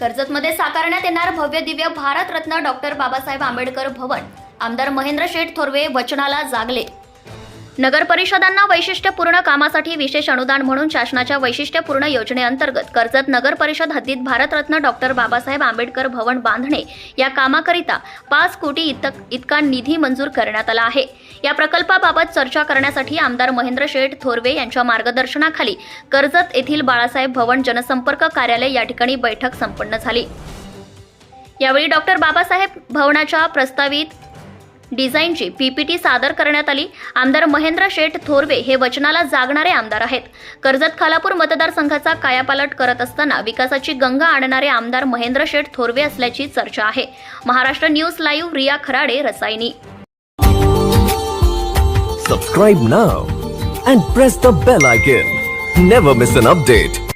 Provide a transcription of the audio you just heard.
कर्जतमध्ये साकारण्यात येणार भव्य दिव्य भारतरत्न डॉक्टर बाबासाहेब आंबेडकर भवन. आमदार महेंद्र शेठ थोरवे वचनाला जागले. नगर परिषदांना वैशिष्ट्यपूर्ण कामासाठी विशेष अनुदान म्हणून शासनाच्या वैशिष्ट्यपूर्ण योजनेअंतर्गत कर्जत नगर परिषद हद्दीत भारतरत्न डॉक्टर बाबासाहेब आंबेडकर भवन बांधणे या कामाकरिता पाच कोटी इतक इतका निधी मंजूर करण्यात आला आहे. या प्रकल्पाबाबत चर्चा करण्यासाठी आमदार महेंद्र शेठ थोरवे यांच्या मार्गदर्शनाखाली कर्जत येथील बाळासाहेब भवन जनसंपर्क कार्यालय या ठिकाणी बैठक संपन्न झाली. यावेळी डॉक्टर बाबासाहेब भवनाच्या प्रस्तावित डिझाईनची पीपीटी सादर करण्यात आली. आमदार महेंद्र शेठ थोरवे हे वचनाला जागणारे आमदार आहेत. कर्जत खालापूर मतदारसंघाचा कायापालट करत असताना विकासाची गंगा आणणारे आमदार महेंद्र शेठ थोरवे असल्याची चर्चा आहे. Maharashtra news live Riya Kharade Rasayani. Subscribe now and press the bell icon never miss an update